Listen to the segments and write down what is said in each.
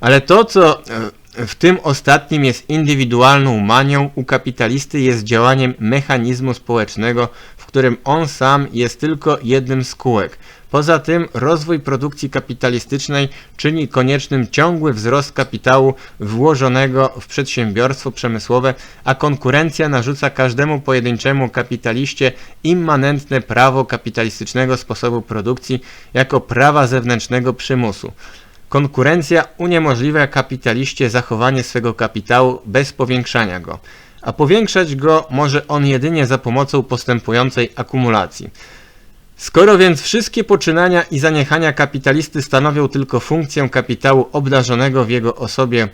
Ale to, co e, w tym ostatnim jest indywidualną manią, u kapitalisty jest działaniem mechanizmu społecznego, w którym on sam jest tylko jednym z kółek. Poza tym rozwój produkcji kapitalistycznej czyni koniecznym ciągły wzrost kapitału włożonego w przedsiębiorstwo przemysłowe, a konkurencja narzuca każdemu pojedynczemu kapitaliście immanentne prawo kapitalistycznego sposobu produkcji jako prawa zewnętrznego przymusu. Konkurencja uniemożliwia kapitaliście zachowanie swego kapitału bez powiększania go, a powiększać go może on jedynie za pomocą postępującej akumulacji. Skoro więc wszystkie poczynania i zaniechania kapitalisty stanowią tylko funkcję kapitału obdarzonego w jego osobie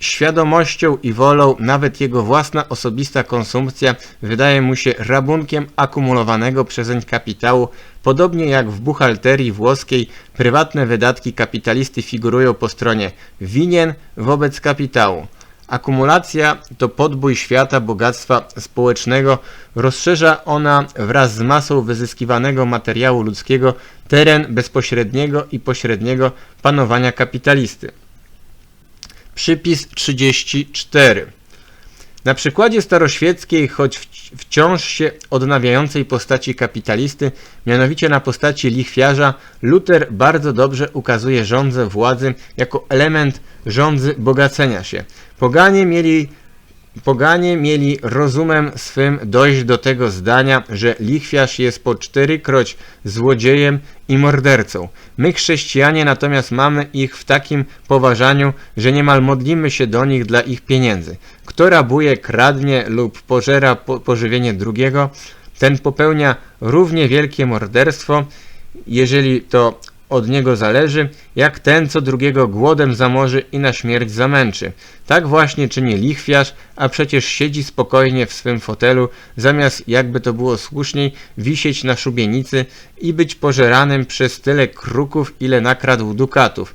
świadomością i wolą, nawet jego własna osobista konsumpcja wydaje mu się rabunkiem akumulowanego przezeń kapitału, podobnie jak w buchalterii włoskiej prywatne wydatki kapitalisty figurują po stronie winien wobec kapitału. Akumulacja to podbój świata bogactwa społecznego. Rozszerza ona wraz z masą wyzyskiwanego materiału ludzkiego teren bezpośredniego i pośredniego panowania kapitalisty. Przypis 34. Na przykładzie staroświeckiej, choć wciąż się odnawiającej postaci kapitalisty, mianowicie na postaci lichwiarza, Luther bardzo dobrze ukazuje rządzę władzy jako element rządzy bogacenia się. Poganie mieli Poganie mieli rozumem swym dojść do tego zdania, że lichwiarz jest po czterykroć złodziejem i mordercą. My chrześcijanie natomiast mamy ich w takim poważaniu, że niemal modlimy się do nich dla ich pieniędzy. Kto rabuje, kradnie lub pożera po pożywienie drugiego, ten popełnia równie wielkie morderstwo, jeżeli to od niego zależy, jak ten, co drugiego głodem zamorzy i na śmierć zamęczy. Tak właśnie czyni lichwiarz, a przecież siedzi spokojnie w swym fotelu, zamiast, jakby to było słuszniej, wisieć na szubienicy i być pożeranym przez tyle kruków, ile nakradł dukatów.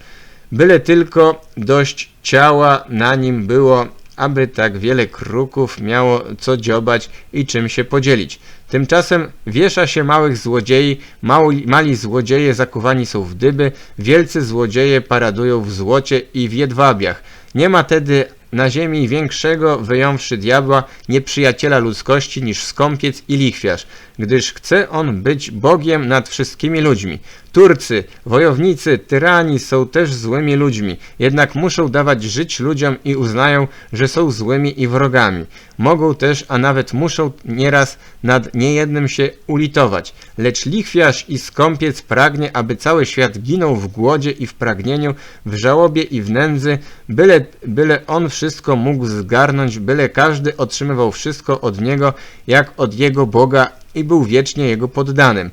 Byle tylko dość ciała na nim było aby tak wiele kruków miało co dziobać i czym się podzielić. Tymczasem wiesza się małych złodziei, mali, mali złodzieje zakuwani są w dyby, wielcy złodzieje paradują w złocie i w jedwabiach. Nie ma tedy na ziemi większego, wyjąwszy diabła, nieprzyjaciela ludzkości niż skąpiec i lichwiarz, gdyż chce on być Bogiem nad wszystkimi ludźmi. Turcy, wojownicy, tyrani są też złymi ludźmi, jednak muszą dawać żyć ludziom i uznają, że są złymi i wrogami. Mogą też, a nawet muszą nieraz nad niejednym się ulitować. Lecz lichwiarz i skąpiec pragnie, aby cały świat ginął w głodzie i w pragnieniu, w żałobie i w nędzy, byle, byle on wszystko mógł zgarnąć, byle każdy otrzymywał wszystko od niego, jak od jego Boga i był wiecznie jego poddanym.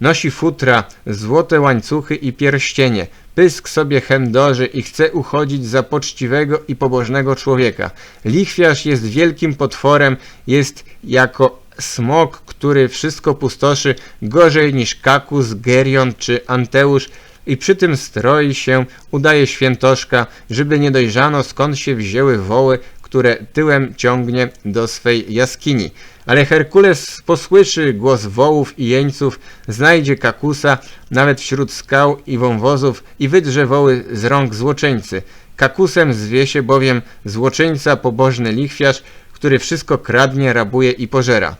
Nosi futra, złote łańcuchy i pierścienie, pysk sobie chędoży i chce uchodzić za poczciwego i pobożnego człowieka. Lichwiarz jest wielkim potworem, jest jako smok, który wszystko pustoszy, gorzej niż Kakus, Gerion czy Anteusz, i przy tym stroi się, udaje świętoszka, żeby nie dojrzano skąd się wzięły woły, które tyłem ciągnie do swej jaskini. Ale Herkules posłyszy głos wołów i jeńców, znajdzie kakusa nawet wśród skał i wąwozów i wydrze woły z rąk złoczyńcy. Kakusem zwie się bowiem złoczyńca pobożny lichwiarz, który wszystko kradnie, rabuje i pożera.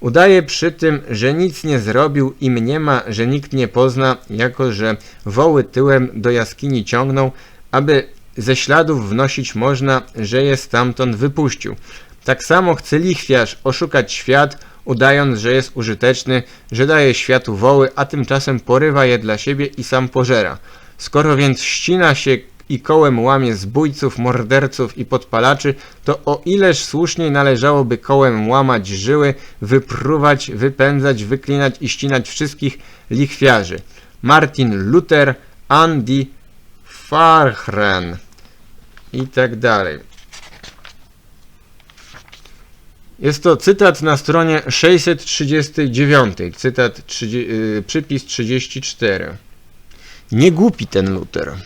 Udaje przy tym, że nic nie zrobił i mniema, że nikt nie pozna, jako że woły tyłem do jaskini ciągną, aby ze śladów wnosić można, że je stamtąd wypuścił. Tak samo chce lichwiarz oszukać świat, udając, że jest użyteczny, że daje światu woły, a tymczasem porywa je dla siebie i sam pożera. Skoro więc ścina się i kołem łamie zbójców, morderców i podpalaczy, to o ileż słuszniej należałoby kołem łamać żyły, wypruwać, wypędzać, wyklinać i ścinać wszystkich lichwiarzy. Martin Luther, Andy Farchren i tak dalej. Jest to cytat na stronie 639, cytat 30, yy, przypis 34. Nie głupi ten Luther.